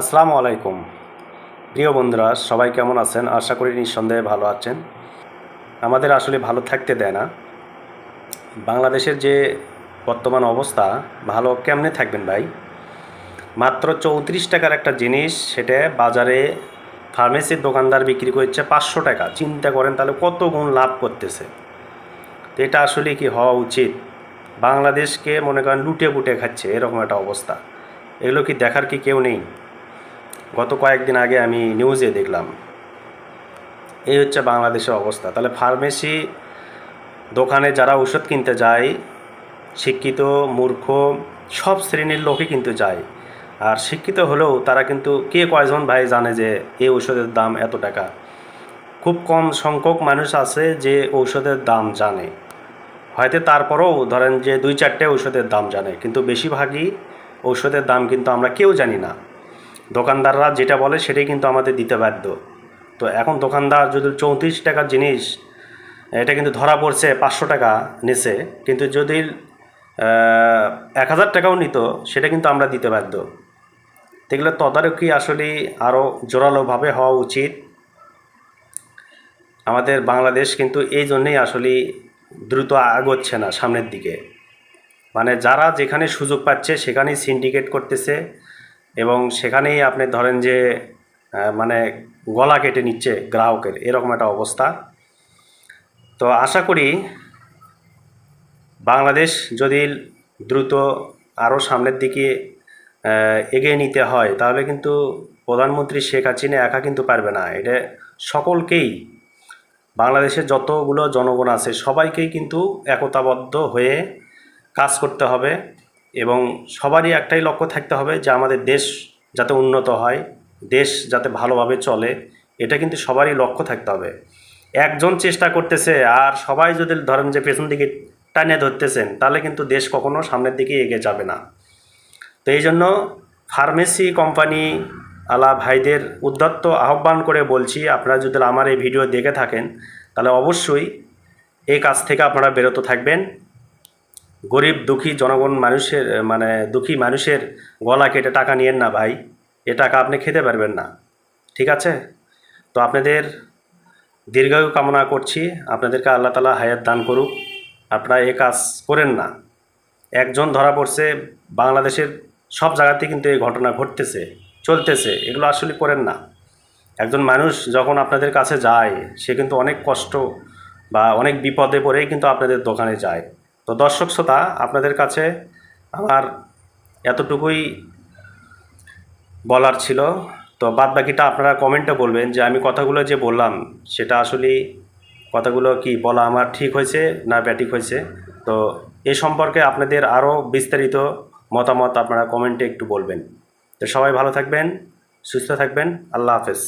আসসালামু আলাইকুম। প্রিয় বন্ধুরা, সবাই কেমন আছেন? আশা করি নিঃসন্দেহে ভালো আছেন। আমাদের আসলে ভালো থাকতে দেয় না। বাংলাদেশের যে বর্তমান অবস্থা, ভালো কেমনে থাকবেন ভাই? মাত্র চৌত্রিশ টাকার একটা জিনিস, সেটা বাজারে ফার্মেসির দোকানদার বিক্রি করছে পাঁচশো টাকা। চিন্তা করেন তাহলে কত গুণ লাভ করতেছে। তো এটা আসলে কি হওয়া উচিত? বাংলাদেশকে মনে করেন লুটে পুটে খাচ্ছে, এরকম একটা অবস্থা। এগুলো কি দেখার কি কেউ নেই? গত কয়েকদিন আগে আমি নিউজে দেখলাম। এই হচ্ছে বাংলাদেশের অবস্থা। তাহলে ফার্মেসি দোকানে যারা ওষুধ কিনতে যায়, শিক্ষিত, মূর্খ, সব শ্রেণির লোকই কিন্তু যায়। আর শিক্ষিত হলেও তারা কিন্তু কে কয়জন ভাই জানে যে এই ঔষধের দাম এত টাকা? খুব কম সংখ্যক মানুষ আছে যে ঔষধের দাম জানে। হয়তো তারপরেও ধরেন যে দুই চারটে ঔষধের দাম জানে, কিন্তু বেশিরভাগই ঔষধের দাম কিন্তু আমরা কেউ জানি না। দোকানদাররা যেটা বলে সেটাই কিন্তু আমাদের দিতে বাধ্য। তো এখন দোকানদার যদি চৌত্রিশ টাকার জিনিস, এটা কিন্তু ধরা পড়ছে পাঁচশো টাকা নিচে কিন্তু যদি এক হাজার টাকাও নিত, সেটা কিন্তু আমরা দিতে বাধ্য। এগুলো তদারকি আসলে আরও জোরালোভাবে হওয়া উচিত। আমাদের বাংলাদেশ কিন্তু এই জন্যেই আসলে দ্রুত আগোচ্ছে না সামনের দিকে। মানে যারা যেখানে সুযোগ পাচ্ছে সেখানেই সিন্ডিকেট করতেছে। এবং সেখানেই আপনি ধরেন যে মানে গলা কেটে নিচ্ছে গ্রাহকের, এরকম একটা অবস্থা। তো আশা করি বাংলাদেশ যদি দ্রুত আরও সামনের দিকে এগিয়ে নিতে হয়, তাহলে কিন্তু প্রধানমন্ত্রী শেখ হাসিনা একা কিন্তু পারবে না। এটা সকলকেই, বাংলাদেশের যতগুলো জনগণ আছে, সবাইকেই কিন্তু একতাবদ্ধ হয়ে কাজ করতে হবে। এবং সবারই একটাই লক্ষ্য থাকতে হবে যে আমাদের দেশ যাতে উন্নত হয়, দেশ যাতে ভালোভাবে চলে, এটা কিন্তু সবারই লক্ষ্য থাকতে হবে। একজন চেষ্টা করতেছে আর সবাই যদি ধরেন যে পেছন দিকে টানে ধরতেছেন, তাহলে কিন্তু দেশ কখনো সামনের দিকে এগিয়ে যাবে না। তো এই জন্য ফার্মেসি কোম্পানি আলা ভাইদের উদ্যত্ত আহ্বান করে বলছি, আপনারা যদি আমার এই ভিডিও দেখে থাকেন, তাহলে অবশ্যই এই কাজ থেকে আপনারা বিরত থাকবেন। গরিব, দুঃখী জনগণ মানুষের মানে দুঃখী মানুষের গলা কেটে টাকা নিয়েন না ভাই। এ টাকা আপনি খেতে পারবেন না। ঠিক আছে? তো আপনাদের দীর্ঘায়ু কামনা করছি। আপনাদেরকে আল্লাহ তালা হায়াত দান করুক। আপনারা এ কাজ করেন না। একজন ধরা পড়ছে, বাংলাদেশের সব জায়গাতে কিন্তু এই ঘটনা ঘটতেছে, চলতেছে। এগুলো আসলে করেন না। একজন মানুষ যখন আপনাদের কাছে যায়, সে কিন্তু অনেক কষ্ট বা অনেক বিপদে পড়েই কিন্তু আপনাদের দোকানে যায়। তো দর্শক শ্রোতা, আপনাদের কাছে আমার এতটুকুই বলার ছিল। তো বাদ বাকিটা আপনারা কমেন্টে বলবেন যে আমি কথাগুলো যে বললাম, সেটা আসলে কথাগুলো কি বলা আমার ঠিক হয়েছে না ব্যাটিক হয়েছে? তো এ সম্পর্কে আপনাদের আরও বিস্তারিত মতামত আপনারা কমেন্টে একটু বলবেন। তো সবাই ভালো থাকবেন, সুস্থ থাকবেন, আল্লাহ হাফেজ।